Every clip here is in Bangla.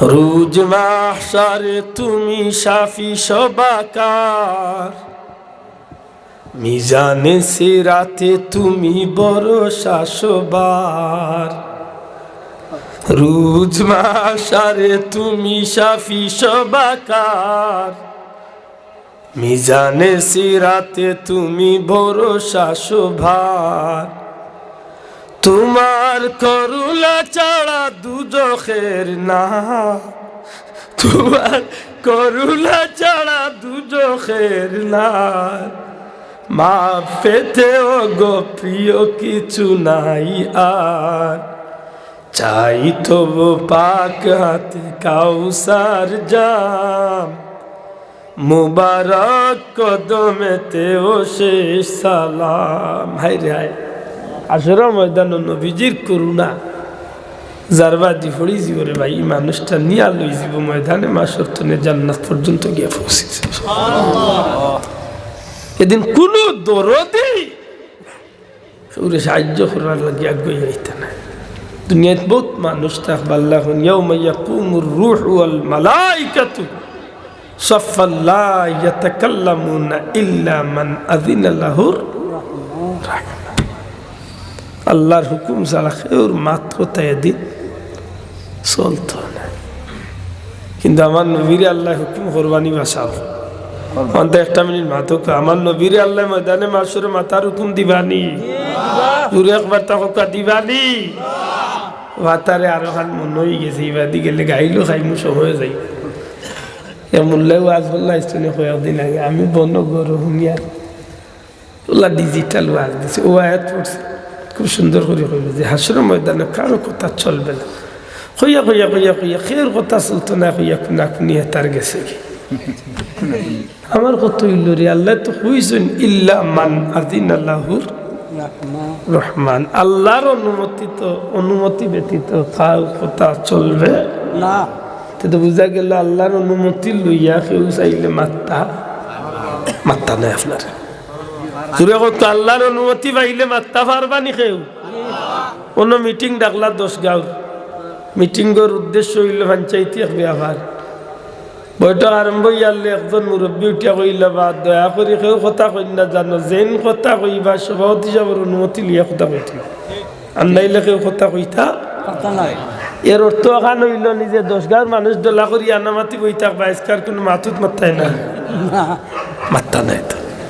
রুজ মাসারে তুমি সাফি সবাকার। মিজানে সে রাতে তুমি বড় শাসবার রুজ মাসারে তুমি সাফি সবাকার। মিজানে সে রাতে তুমি বড় শাসভার তোমার করুলা চাড়া দুজখের না। তোমার করুলা চাড়া দুজখের না। মা পেতেও গো প্রিয় কিছু নাই আর। চাই তবু পাক হাতে কাউসার জাম। মুবারক কদমেতে ও শেষ সালাম। হাই রে হাই আসর ময়দান নবীজির করুণা যারবা দি ফড়ি জীবরে ভাই এই মানুষটা নিয়ে লই যাব ময়দানে মাসর তনে জান্নাত পর্যন্ত গিয়ে পৌঁছেছে এদিন কোন দরদি ওরে সাহায্য করার লাগে আগে যাইতে না দুনিয়াত বহুত মানুষ থাকবে আল্লাহ ইয়াউমা ইয়াকুমুর রূহ ওয়াল মালাইকাতু صفا لا يتكلمون إلا من أذن له الرحمن আল্লাহর হুকুম ছাড়া কেউর মাত কোথায় দিন চলত না। কিন্তু আমার নবীরে আল্লাহ হুকুম কোরবানি বাসাও। অন্ত একটা মিনিট মাতক আমার নবীরে আল্লাহ ময়দানে মাসুরে মাতার হুকুম দিবানি। দূরে একবার তাকা দিবানি। ভাতারে আরও খান মন হয়ে গেছে ইবাদি গেলে গাইলো খাইমু সময় যাই। এমনলেও আজ বললা স্টোনে কয়েকদিন আগে আমি বন্ধ করো শুনিয়ার ওলা ডিজিটাল ওয়াজ দিছে, ও আয়াত পড়ছে। খুব সুন্দর করে কইল যে হাসর ময়দানে কারও কথা চলবে না। কইয়া কইয়া কইয়া কইয়া, খের কথা চলতো না, কইয়া কুনা কুনিয়া তার গেছে কি? আমার কত হইল রে, আল্লাহ তো কইছেন, ইল্লা মান আদিন আল্লাহুর রহমান। আল্লাহর অনুমতি তো, অনুমতি ব্যতীত কার কথা চলবে না। তো বুঝা গেল, আল্লাহর অনুমতি লইয়া কেউ চাইলে মাত্তা মাত্তা নাই আপনার। জুড়ে কত আল্লাহর অনুমতি পাইলে মাত্তা পারবানি কেউ? কোনো মিটিং ডাকলা দশ গাঁও। মিটিংয়ের উদ্দেশ্য হইল পঞ্চায়েতি হবে আবার বৈঠক আরম্ভ ইয়ালে একজন মুরব্বী উঠিয়া কইলে বা দয়া করে কেউ কথা কই না জানো যেন কথা কইবা সভাপতি হিসাবের অনুমতি লিয়া কথা কইতে। আন্দাইলে কেউ কথা কইতা কথা নাই। এর অর্থ এখান হইল নিজে দশ গাঁর মানুষ দোলা করি আনামাতি বই থাকবা আজকার কোনো মাতুত মাত্তাই না না। মাত্তা নাই তো।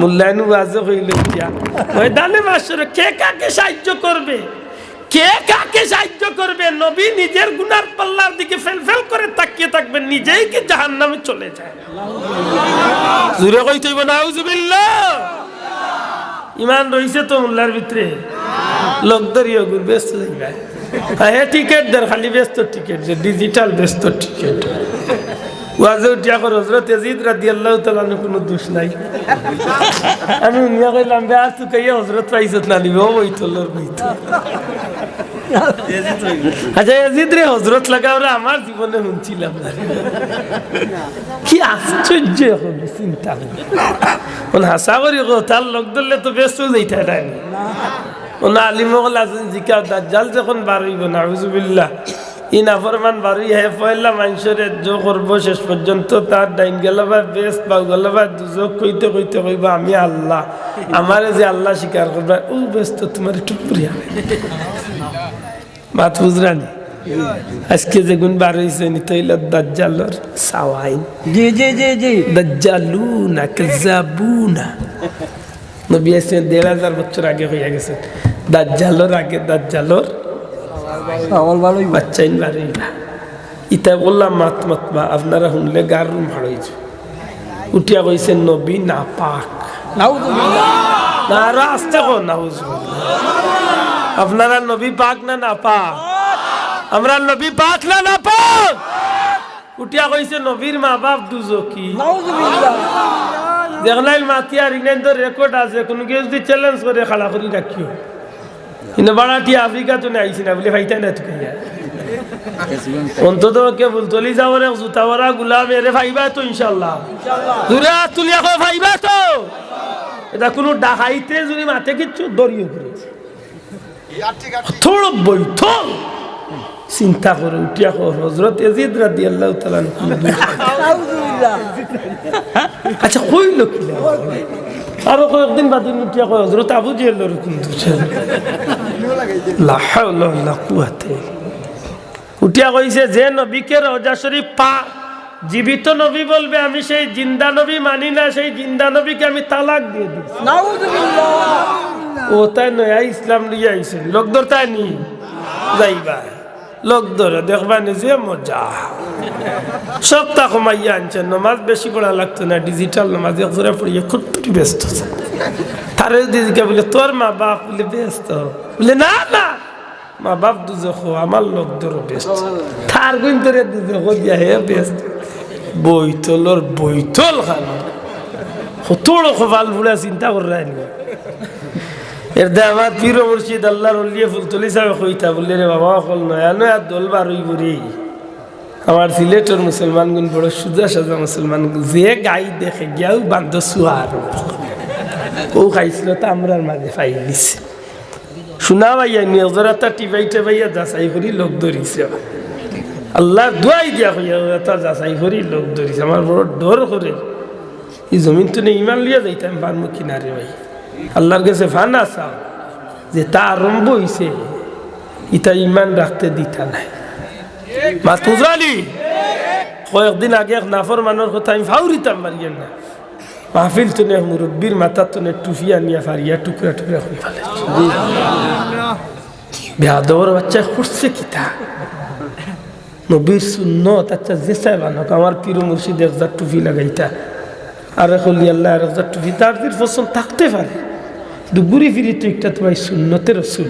মূল্যায়ন বাজে হইল ময়দানে মাসরে কে কাকে সাহায্য করবে? কে কাকে সাহায্য করবে? নবী নিজের গুনার পাল্লার দিকে ফেল ফেল করে তাকিয়ে থাকবেন নিজেই কি জাহান নামে চলে যায়? জুড়ে কই তৈব নাউজুবিল্লাহ। ইমান রইছে তো মোল্লার ভিতরে? লোক ধরিও গুর ব্যস্ত হ্যাঁ টিকেট দের খালি ব্যস্ত টিকেট, যে ডিজিটাল ব্যস্ত টিকেট। ওয়াজে উঠিয়া করে হজরত ইয়াজিদ রাদি আল্লাহ তালানো কোনো দোষ নাই। আমি উনিয়া কইলাম, বে আর তুই কাইয়া হজরত পাইছত না নিবে, ও বই তোলর বই তো আচ্ছা ইয়াজিদ রে হজরত লাগাও রে আমার জীবনে শুনছিলাম না। কি আশ্চর্য হলো চিন্তা। কোন হাসা করি গো, তার লোক ধরলে তো ব্যস্ত যাইতা নাই ওনা আলিমগল আছেন জিকা দাজ্জাল যখন বার হইব না ই নাফরমান বারুই হে পয়লা মানুষের জো করব শেষ পর্যন্ত তার ডাইন গেল বা বেশ বা গেল বা দুজক কইতে কইতে কইব আমি আল্লাহ। আমারে যে আল্লাহ স্বীকার করবা ও ব্যস্ত তোমার একটু পুরিয়া। মাত বুঝরানি আজকে যেগুন বার হয়েছে নি তৈল দাজ্জালর সাওয়াইন। জি জি জি জি। দাজ্জালুনা কাযাবুনা নবী আসছেন দেড় হাজার বছর আগে হইয়া গেছে দাজ্জালর আগে দাজ্জালর চাওয়াল ভালোই বাচ্চাইন বাড়ি না। ইতা বললাম মাত মাত মা আপনারা শুনলে গার রুম ভাড়াইছ উঠিয়া কইছেন নবী না পাক না আরও আসতে কো না আপনারা নবী পাক না না পাক আমরা নবী পাক না না পাক উঠিয়া কইছে নবীর মা বাপ দুজকি নাউজুবিল্লাহ দেখলাই মাতি আর ইনাইন রেকর্ড আছে কোনো কেউ যদি চ্যালেঞ্জ করে খাড়া করি রাখিও ইনে বাড়াটি আফ্রিকা তো আইসি না বলে ভাইটা না তুই অন্তত কে বুলতলি যাওয়ার জুতা বড়া গুলাম এরে ভাইবা তো ইনশাল্লাহ দূরে হাত তুলি এখন ভাইবা তো এটা কোনো ডাকাইতে যদি মাঠে কিচ্ছু দড়িয়ে করে থোড় বৈঠল চিন্তা করে উঠিয়া কর হজরত এজিদ রাদি আল্লাহ তালা আচ্ছা কইল কি আরও কয়েকদিন বাদ উঠিয়া কয় হজরত আবু জিয়াল্লার কিন্তু উঠিয়া কইছে যে নবীকে রজা শরীফ পা জীবিত নবী বলবে আমি সেই জিন্দা নবী মানি না সেই জিন্দা নবীকে আমি তালাক দিয়ে দিই ও তাই নয়া ইসলাম লিয়ে আইছেন। লোক ধর তাই নি যাইবা। লোক ধরে দেখবা নিজে মজা। সপ্তাহ কমাইয়া আনছেন নমাজ বেশি পড়া লাগতো না ডিজিটাল নমাজ একজোড়া পড়িয়ে খুব ব্যস্ত তারে দিদিকে বলে, তোর মা বাপ বলে ব্যস্ত। বলে, না না, মা বাপ দুজখ আমার লোক ধরো ব্যস্ত। তার গুণ ধরে দুজখ দিয়া হে ব্যস্ত। বইতলর বইতল খান হতোড় খোফাল ফুড়া চিন্তা করাই নি এর দে আমার পীর মুর্শিদ আল্লাহর উল্লিয়ে ফুলতলি সাহেব কইতা, বললে রে বাবা, অকল নয়া নয়া দোল বারুই করি আমার সিলেটের মুসলমান গুণ বড় সুজা সাজা মুসলমান, যে গাই দেখে গিয়াও বান্ধ করে। ও খাইছিল তা আমরার মাঝে পাই দিছে শোনা ভাইয়া নিজরাতা টিপাই টেপাইয়া যাচাই করি, লোক ধরিছে। আল্লাহ দুয়াই দিয়া কইয়া তা যাচাই করি, লোক ধরিছে। আমার বড় ডর করে। এই জমিন তো নেই, ইমান লিয়া যাইতাম, পারমু কিনারে ভাই। আল্লাহর কাছে ফানা চাও যে তা আরম্ভ হইছে। ইটা ইমান রাখতে দিতা নাই। বুঝালি কয়েকদিন আগে এক নাফর মানোর কথা আমি ফাউরিতাম মারিয়েন না মাহফিল তো মুরব্বীর মাথা তো নে টুফিয়া নিয়ে ফারিয়া টুকরা টুকরা করে ফেলে। বেহাদবর বাচ্চা করছে কিতা নবীর সুন্নত আচ্ছা যে চাই বানক, আমার পীর মুর্শিদ এক টুফি লাগাইতা। আর হলি আল্লাহ আর এক হাজার টুপি, তার পছন্দ থাকতে পারে। কিন্তু ঘুরি ফিরি তো একটা তোমার সুন্নতে রসুল।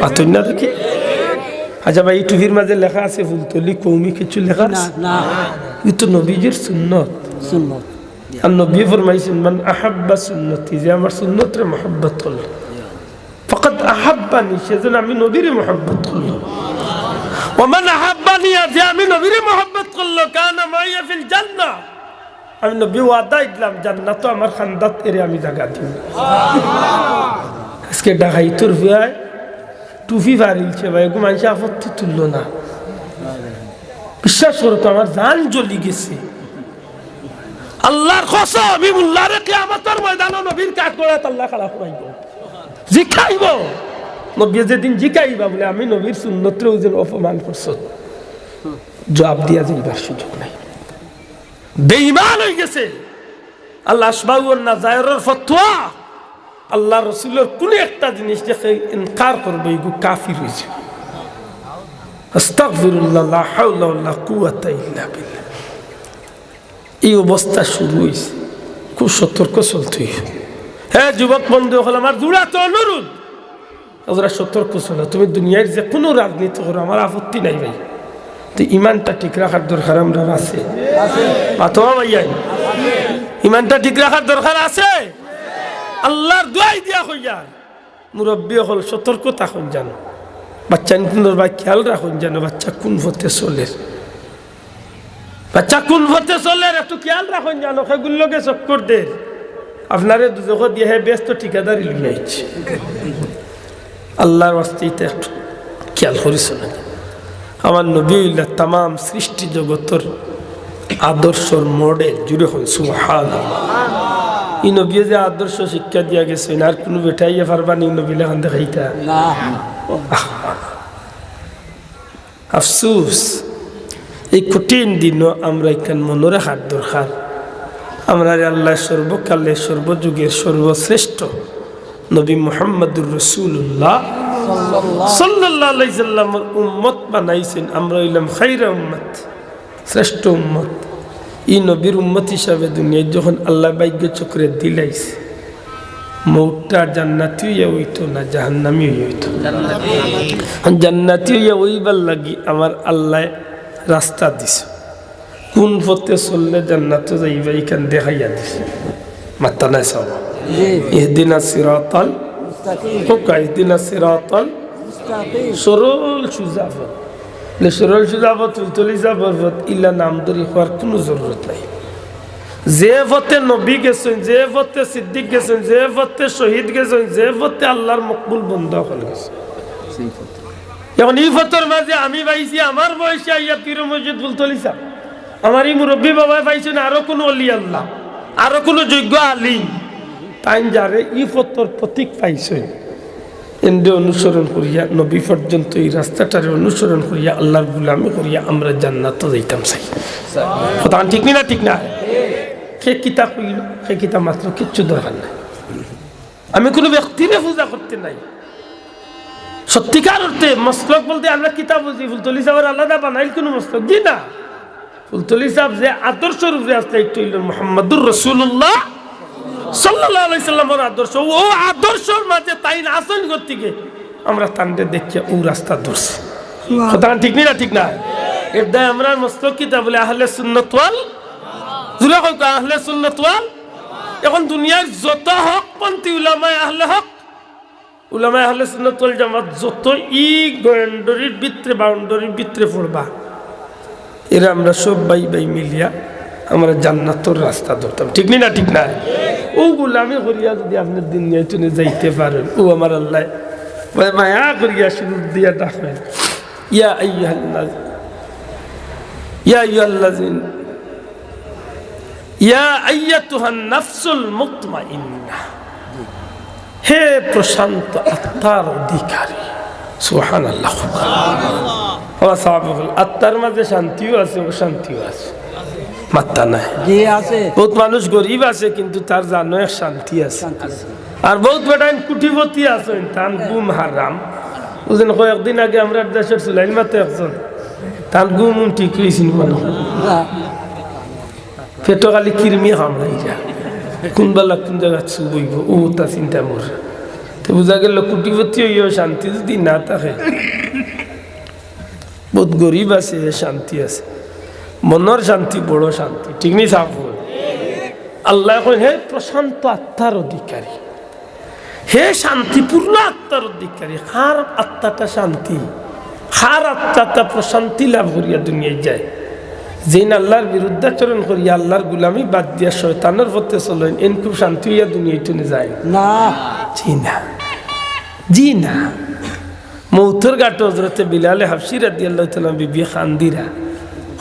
পাতই না দেখি? আচ্ছা ভাই টুপির মাঝে লেখা আছে ফুলতলি কৌমি কিছু লেখা আছে? না। কিন্তু নবীজির সুন্নত। সুন্নত। আর নবী ফরমাইছেন মান আহাব্বা সুন্নতি যে আমার সুন্নতরে মহব্বত করল ফকত আহাব্বানি সেজন্য আমি নবীরে মহব্বত করল। ওমান আহাব্বানি আর যে আমি নবীরে মহব্বত করল কানা মাইয়া ফিল জান্নাহ। আমি নবী ওয়াদা দিলাম, জান্নাত আমার খান্দাত, এরে আমি জাগা দিব আজকে ডাকাই তোর ভুয়ায় টুপি বাড়িলছে ভাই এগুলো মানুষ আপত্তি তুললো না। বিশ্বাস করো তো, আমার জান জ্বলি গেছে। আল্লাহর কসম আমি উল্লাহরে কিয়ামতের ময়দানে নবীর কাজ করে আল্লাহ খারাপ করাইব জিকাইব। নবী যেদিন জিকাইবা বলে, আমি নবীর সুন্নতরে ওজন অপমান করছ। জবাব দিয়া যাইবার সুযোগ নাই। বেঈমান হয়ে গেছে। আল্লাহ আসবাউর না জায়রের ফতোয়া। আল্লাহ রসুলের কোন একটা জিনিস দেখে ইনকার করবে, এগু কাফির হয়েছে। এই অবস্থা শুরু হয়েছে খুব সতর্ক চলতে। হ্যাঁ যুবক বন্ধু, হল আমার জুড়া তো অনুরোধ ওরা সতর্ক চলো। তুমি দুনিয়ার যে কোনো রাজনীতি করো, আমার আপত্তি নাই ভাই। তো ইমানটা ঠিক রাখার দরকার আমরা আছে। ইমানটা ঠিক রাখার দরকার আছে? আল্লাহর দোয়াই দিয়া হইয়া মুরব্বী হল সতর্ক তখন জানো? বাচ্চা নিতুন বা খেয়াল রাখুন জানো বাচ্চা কোন পথে চলে। বাচ্চা কোন পথে চলে একটু খেয়াল রাখুন জানো সেগুলোকে চক্কর দে। আপনারে দুজক দিয়ে হে ব্যস্ত ঠিকাদারি লুই আইছে। আল্লাহর বাস্তিতে একটু খেয়াল করিস না। আমার নবী তাম সৃষ্টি জগতর আদর্শর মডেল জুড়ে হন সুহান ই নবী যে আদর্শ শিক্ষা দিয়া গেছে আর কোনো বেটাইয়া পারবা নি, নবী লেখান দেখাইতা? আফসুস, এই কঠিন দিনও আমরা এখান মনে রাখার দরকার। আমরা আল্লাহ সর্বকালে সর্বযুগের সর্বশ্রেষ্ঠ নবী মোহাম্মদুর রসুল্লাহ সাল্লাহ আলাইসাল্লামর উম্মত বানাইছেন। আমরা হইলাম খাইরা উম্মত শ্রেষ্ঠ উম্মত। ই নবীর উম্মত হিসাবে দুনিয়ায় যখন আল্লাহ চক্রে দিলাইছে মৌটা জান্নাতি হইয়া হইতো না জাহান্নামি হইতো। জান্নাতি হইয়া ওইবার লাগি আমার আল্লাহ রাস্তা দিছে। কোন পথে চললে জান্নাত যাইবা এখান দেখাইয়া দিছে। মাত্তা নাই সব জি। ইহদিনা সরল সুজাফত সরল সুজাফত ইল্লা নাম ধরি হওয়ার কোনো জরুরত নাই যে নবী গেছেন যে পথে সিদ্দিক গেছেন যে পথে শহীদ গেছেন যে পথে আল্লাহর মকবুল বন্ধ হল গেছে এখন এই ফতর মাঝে আমি পাইছি আমার বয়সে আইয়া পীর মসজিদ ফুলতলি সাহ আমার এই মুরব্বী বাবা পাইছেন আরও কোনো অলি আল্লাহ আরও কোনো যোগ্য আলিম তাই যারে ই ফতর প্রতীক পাইছেন এন্ডে অনুসরণ করিয়া, নবী পর্যন্ত এই রাস্তাটারে অনুসরণ করিয়া, আল্লাহর গুলামি করিয়া আমরা জান্নাত যাইতাম চাই। কথা ঠিক না ঠিক না? সে কিতাব কইল সে কিতাব মাত্র কিচ্ছু দরকার নাই। আমি কোনো ব্যক্তিরে পূজা করতে নাই। সত্যিকার অর্থে মস্তক বলতে আমরা কিতাব বুঝি, ফুলতলি সাহেবের আলাদা বানাইল কোনো মস্তক জি না। ফুলতলি সাহেব যে আদর্শ রূপে আসতে একটু মোহাম্মদুর রসুল্লাহ সাল্লাহ সাল্লামের আদর্শ। ও আদর্শর মাঝে তাই আসন থেকে আমরা তান্ডে দেখিয়া ও রাস্তা ধরছি। কথা ঠিক না ঠিক না? এর দায় আমরা মস্তক কিতাব বলে আহলে সুন্নতওয়াল জুড়ে কই আহলে সুন্নতওয়াল এখন দুনিয়ার যত হক পন্থী উলামায় আহলে হক উলামায় আহলে সুন্নতওয়াল জামাত যত ই গন্ডরির ভিতরে বাউন্ডারির ভিতরে পড়বা এরা আমরা সব বাই বাই মিলিয়া আমরা জান্নাতর রাস্তা ধরতাম। ঠিক না ঠিক না ও গুলামি করিয়া যদি আপনি দিন নিয়ে চলে যাইতে পারেন ও আমার আল্লাহ। মায়া করিয়া শুরু দিয়া ডাকেন। ইয়া আইয়াল্লাহ ইয়া আইয়াল্লাযিন ইয়া আইয়াতুহান নাফসুল মুতমাইন্নাহ হে প্রশান্ত আত্মার অধিকারী। সুহান আল্লাহ আত্মার মাঝে শান্তিও আছে ও শান্তিও আছে। মাত্তা নাই। বহুত মানুষ গরিব আছে কিন্তু তার জানো এক শান্তি আছে। আর বহুত বেটাইন কুটিপতি আছেন তান গুম হারাম। বুঝলেন কয়েকদিন আগে আমরা দেশের মাতে একজন। তান গুম ঠিক হয়েছিল মানুষ পেটো খালি কিরমি কামড়াই যা। কোনবেলা কোন জায়গা চুবইব ও তা চিন্তা মোর। তো বোঝা গেল কুটিপতি হইও শান্তি যদি না থাকে বহুত গরিব আছে শান্তি আছে। মনের শান্তি বড় শান্তি। ঠিক নেই আল্লাহ কই হে প্রশান্ত আত্মার অধিকারী হে শান্তিপূর্ণ আত্মার অধিকারী কার আত্মাটা শান্তি কার আত্মাটা প্রশান্তি লাভ করিয়া দুনিয়ায় যায়। যেন আল্লাহর বিরুদ্ধাচরণ করিয়া আল্লাহর গুলামি বাদ দিয়া শয়তানের পথে চলেন এন খুব শান্তি হইয়া দুনিয়ায় টুনে যায় না। জি না। জি না। মৌথর গাটো হজরতে বিলালে হাফসি রাদি আল্লাহ বিবি খান্দিরা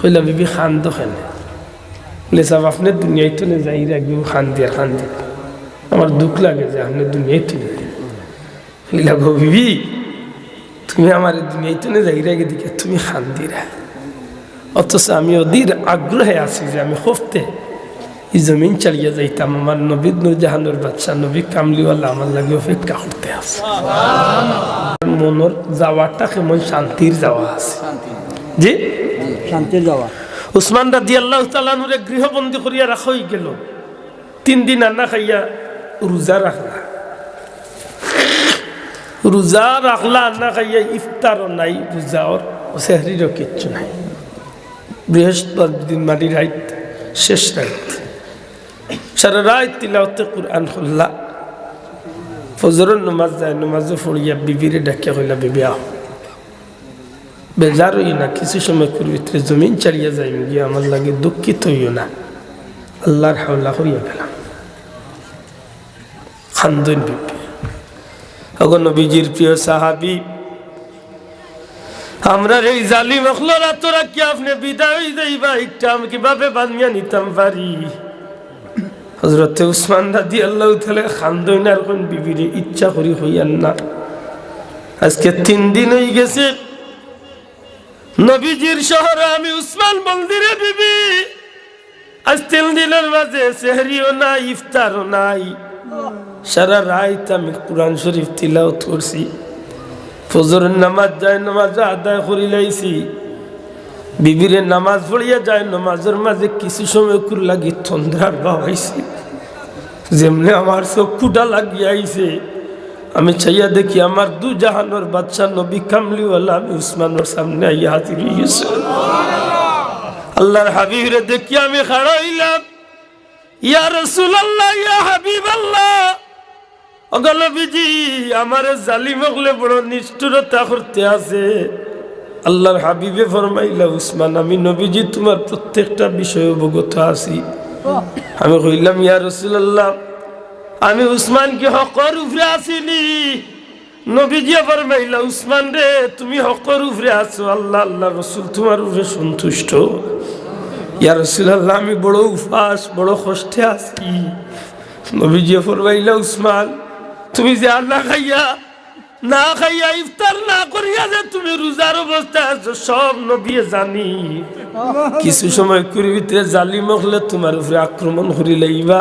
কইলা, বিবি, খান দোকানে বলে সাহেব আপনি দুনিয়ায় টুনে যাই রাখবি খান্দিয়া খান্দি আমার দুঃখ লাগে যে আপনি দুনিয়ায় টুনে কইলা, গো বিবি, তুমি আমার দুনিয়ায় টুনে যাই রাখে দিকে তুমি খান্দিরা অথচ আমি অধীর আগ্রহে আছি যে আমি হফতে এই জমিন চালিয়ে যাইতাম। আমার নবী নুরজাহানুর বাচ্চা নবী কামলিওয়ালা আমার লাগে অপেক্ষা করতে আছে। মনের যাওয়াটা কেমন শান্তির যাওয়া আছে। জি? শান্তির যাওয়া। উসমান রাদি আল্লাহ তালানুরে গৃহবন্দী করিয়া রাখা হয়ে গেল। তিন দিন আন্না খাইয়া রোজা রাখলা। রোজা রাখলা আন্না খাইয়া ইফতারও নাই রোজাওর সেহরিরও কিচ্ছু নাই। বৃহস্পতি দিন মারি রাইত, শেষ রাইত। সারা রাত তিলাওতে কোরআন খুললা। ফজরের নমাজ যায় নমাজে ফড়িয়া বিবিরে ডাকিয়া কইলা, বিবি আহ। বেজার হই না কিছু সময় ভিতরে জমিন চালিয়ে যাই গিয়ে আমার লাগে দুঃখিত হইও না আল্লাহর হাওলা হইয়া গেলাম খান্দন বিবি এখন নবীজির প্রিয় সাহাবি আমরা এই জালি মখলরা তোরা কি আপনি বিদায় দেইবা একটা আমি কীভাবে বানিয়ে নিতাম পারি হজরতে উসমান দাদি আল্লাহ তাহলে খান্দইনার কোন বিবিরে ইচ্ছা করি হইয়ান না আজকে তিন দিন হয়ে গেছে নবীজির শহরে আমি উসমান মন্দিরে, বিবি। আজ তিন দিনের মাঝে সেহরিও নাই, ইফতারও নাই। সারা রাত আমি কোরআন শরীফ তিলাওত করছি। ফজরের নামাজ যায়, নামাজ আদায় করি লাইছি। বিবিরে নামাজ পড়িয়া যায়, নামাজের মাঝে কিছু সময় কুর লাগি তন্দ্রার বাবাইছি। যেমনি আমার চক্ষুটা লাগিয়ে আইছে আমি চাইয়া দেখি আমার দু জাহানোর বাচ্চা নবী কামলিওয়ালা, আমি উসমানোর সামনে আইয়া হাজির গেছে। আল্লাহর হাবিবরে দেখি আমি খাড়া হইলাম। ইয়া রসুলাল্লাহ, ইয়া হাবিবাল্লাহ। অগলবিজি আমার জালিম হলে বড় নিষ্ঠুরতা করতে আছে। আল্লাহর হাবিবে ফরমাইলা, উসমান, আমি নবীজি, তোমার প্রত্যেকটা বিষয়ে অবগত আছি। আমি কইলাম, ইয়া রসুলাল্লাহ আমি উসমান কি হকর উপরে আসিনি। নবীজি ফরমাইলা উসমান রে তুমি হকর উপরে আছো। আল্লাহ আল্লাহ রসুল তোমার উপরে সন্তুষ্ট। ইয়া রসুলাল্লাহ আমি বড় উপাস বড় কষ্টে আছি। নবীজি ফরমাইলা উসমান তুমি যে না খাইয়া না খাইয়া ইফতার না করিয়া যে তুমি রোজার অবস্থায় আছো সব নবী জানি। কিছু সময় কুড়ি ভিতরে জালি মহলে তোমার উপরে আক্রমণ করি লাইবা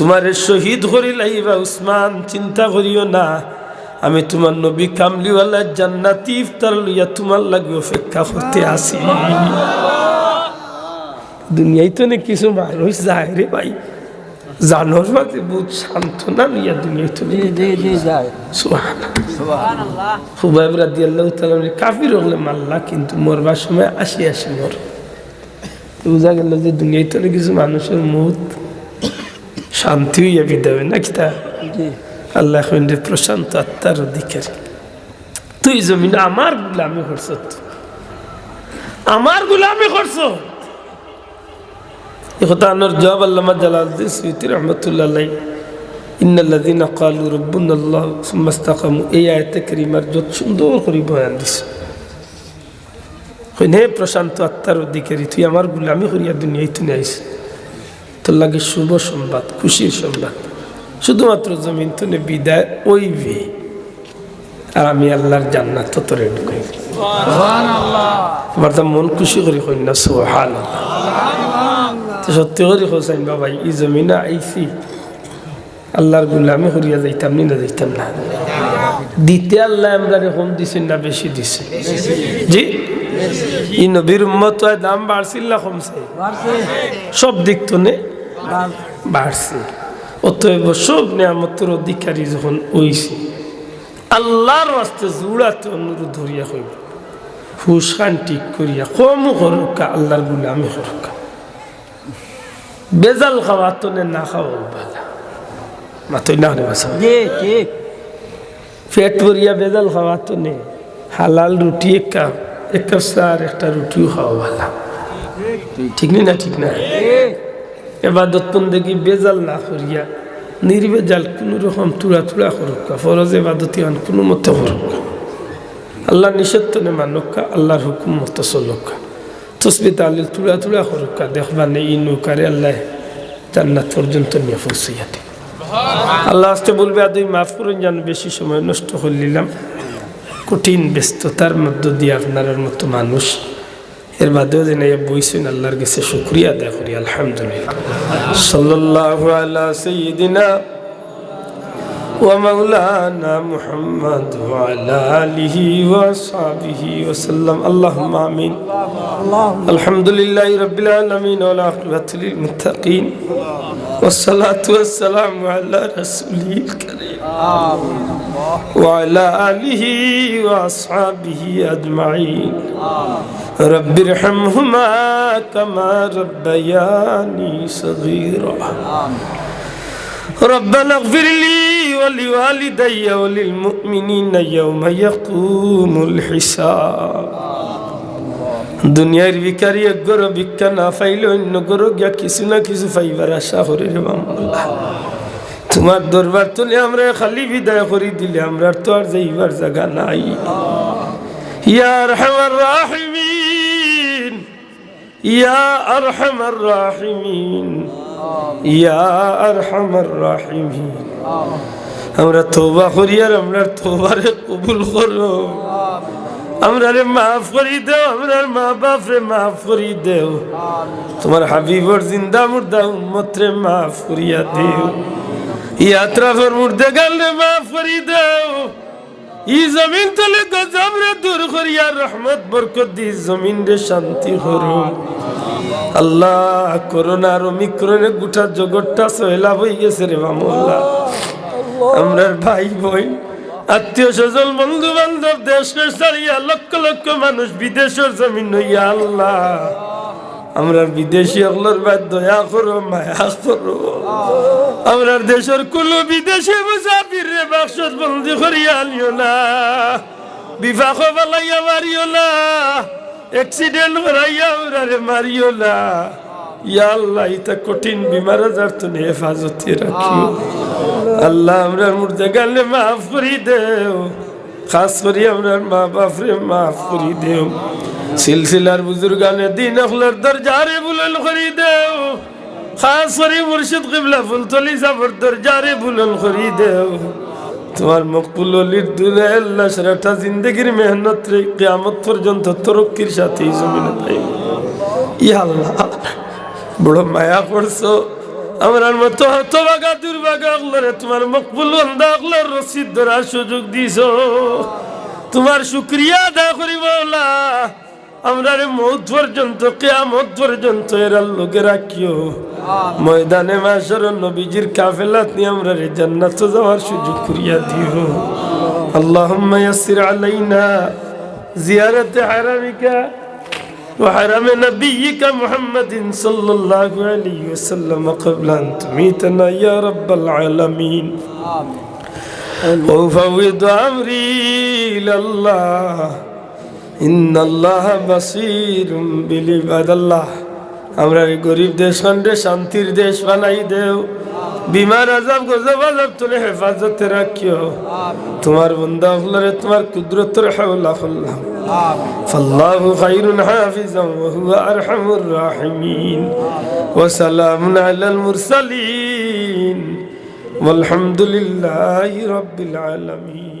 তোমার শহীদ করি লাইবা উসমান চিন্তা করিও না। আমি তোমার নবী কামলিওয়ালা জান্নাতি ইফতার লইয়া তোমার লাগে অপেক্ষা করতে আসি। দুনিয়ায় তো না কিছু মানুষ যায় রে ভাই। জানোর মাঝে বহুত সান্ত্বনা লইয়া দুনিয়ায় তো হুবাইব রাদি আল্লাহ তালা কাফির হলে মাল্লা কিন্তু মরবার সময় আসি আসি মর। বোঝা গেল যে দুনিয়ায় তো কিছু মানুষের মুখ শান্তি হইয়া বিদাবে নাকি তা জি। আল্লাহ কইন্ডে প্রশান্ত আত্মার অধিকারী। তুই জমিন আমার গুলামি করছ আমার গুলামি করছ। কথা আনোর জবাব আল্লামা জালালউদ্দিন সুয়ুতি রহমতুল্লাহ আলাই ইন্নাল্লাযীনা ক্বালু রাব্বুনা আল্লাহ সুম্মা ইসতাকামু। এই আয়াতে কারিমার যত সুন্দর করে বয়ান কইন হে প্রশান্ত আত্মার অধিকারী তুই আমার গুলামি করিয়া দুনিয়ায় তুই আইস। তোর লাগে শুভ সংবাদ খুশির সংবাদ। শুধুমাত্র জমিন তুনে বিদায় ওইবে আর আমি আল্লাহর জান্নাত তোরে ঢুকাই আমার তো মন খুশি করি কন্যা সোহান তো সত্যি করে হোসাইন বাবা এই জমিনে আইসি আল্লাহর গুলামি করিয়া যাইতাম নি না যাইতাম না। দিতে আল্লাহ আমরা কম দিছেন না বেশি দিছে জি? ই নবীর উম্মত দাম বাড়ছিল না কমছে। সব দিক তো নে। বাড়- বাড়ছে। অতএব সব নিয়ামতের অধিকারী যখন হইছে আল্লাহর রাস্তে জুড়াতে অনুরোধ ধরিয়া হইব। হুশ খান ঠিক করিয়া কম করুকা আল্লাহর গুলামি করুকা বেজাল খাওয়া তো নে খাওয়া ভালা মাতই না রে বাসা পেট ভরিয়া বেজাল খাওয়া তো নে। হালাল রুটি এক কাপ এক কাপ সার একটা রুটিও খাওয়া ভালা। ঠিক নি না ঠিক না? এবাদত বন্দেগি বেজাল না করিয়া, নির্বেজাল কোনো রকম তুড়া তুড়া করুক ফরজ এবাদতি আন কোনো মতে করুক আল্লাহ নিষেধ তো নে মানুকা আল্লাহর হুকুম মতো চলুক তসবি তালিল তুড়া তুড়া করুক দেখবা নেই ই নৌকারে আল্লাহ জান্নাত পর্যন্ত নিয়ে পৌঁছিয়াতে আল্লাহ আসতে বলবে আদৌ মাফ করুন, যেন বেশি সময় নষ্ট করে নিলাম। কঠিন ব্যস্ততার মধ্য দিয়ে আপনার মতো মানুষ এর বাদেও যেন এই বইছেন আল্লাহর কাছে শুক্রিয়া আদায় করি আলহামদুলিল্লাহ সাল্লাল্লাহু আলা সাইয়্যিদিনা ومولانا محمد وعلى آله وصحبه وسلم اللهم آمين আল্লাহ الحمد لله رب العالمين والعاقبة للمتقين والصلاة والسلام على رسوله الكريم وعلى آله وأصحابه أجمعين رب ارحمهما كما ربياني صغيرا ربنا اغفر لي ولوالدي وللمؤمنين يوم يقوم الحساب দুনিয়ার ভিকারি এক গরো ভিক্ষা না পাইলে অন্য গরো গিয়া কিছু না কিছু পাইবার আশা করে রে মামলা তোমার দরবার তুলে আমরা খালি বিদায় করি দিলে আমরা তো আর যাইবার জায়গা নাই। ইয়া আরহামার রাহিমিন, ইয়া আরহামার রাহিমিন, ইয়া আরহামার রাহিমিন। আমরা তৌবা করি আর আমরা তৌবারে কবুল করো। আমরা রে মাফ করি দেও আমরার মা বাপ রে মাফ করি দেও। তোমার হাবিবর জিন্দা মুর্দা উম্মত রে মাফ করিয়া দেও। ফর মুর্দে গাল রে মাফ করি দেও ই জমিন তলে গজব রে দূর করিয়া রহমত বরকত দি জমিন রে শান্তি করো আল্লাহ করোনা আর অমিক্রণে গোটা জগৎটা সহেলা হয়ে গেছে রে মামলা আমরার ভাই বোন আত্মীয় স্বজন বন্ধু বান্ধব দেশ ছাড়িয়া লক্ষ লক্ষ মানুষ বিদেশের জমিন হইয়া আল্লাহ আমরা বিদেশি অগলোর বাদ দয়া করো মায়া করো। আমরা দেশের কোনো বিদেশে মুসাফির রে বাক্সত বন্দি করিয়া আনিও না। বিবাহ বালাইয়া মারিও না। অ্যাক্সিডেন্ট করাইয়া ওরারে মারিও না। ইয়া আল্লাহ ইতা কঠিন বিমার আজার তো হেফাজতে রাখিও। আল্লাহ। আমরা মুর্দে গালে মাফ করি দেও। খাস করি আমরা মা বাপরে, মাফ করি দেও। সিলসিলার বুজুর্গানে দিন অখলার দরজারে বুলন করি দেও। খাস করি মুর্শিদ কিবলা ফুলতলি সাবর দরজারে বুলন করি দেও। তোমার মকবুল অলির দুলে আল্লাহ সারাটা জিন্দগির মেহনত রে, কিয়ামত পর্যন্ত তরক্কির সাথে জমিনে পাইব। ইয়া আল্লাহ, বড় মায়া করছ। আমরার মতো হতভাগা, দুর্ভাগা আগলারে তোমার মকবুল বান্দা আগলার রসিদ ধরার সুযোগ দিছ। তোমার শুক্রিয়া আদায় করি মাওলা মৌত পর্যন্ত, কেয়ামত পর্যন্ত এরা লোকে রাখিও। ময়দানে মাসর নবীজির কাফেলাত নিয়ে জান্নাত যাওয়ার সুযোগ করিয়া দিও। আল্লাহ আলাইনা জিয়ারতে হারামিকা وحرم نبيك محمد صلى الله عليه وسلم قبل أن تميتنا يا رب العالمين وأفوض أمري إلى الله إن الله بصير بالعباد الله আমরা এই গরিব দেশ খন্ডে শান্তির দেশ বানাই দেও বিমার আজাব গজব আজাব তুলে হেফাজতে রাখিও তোমার বন্ধা হলরে তোমার কুদরতের হাওলা হল্লাম فالله خير حافظا وهو أرحم الراحمين وسلام على المرسلين والحمد لله رب العالمين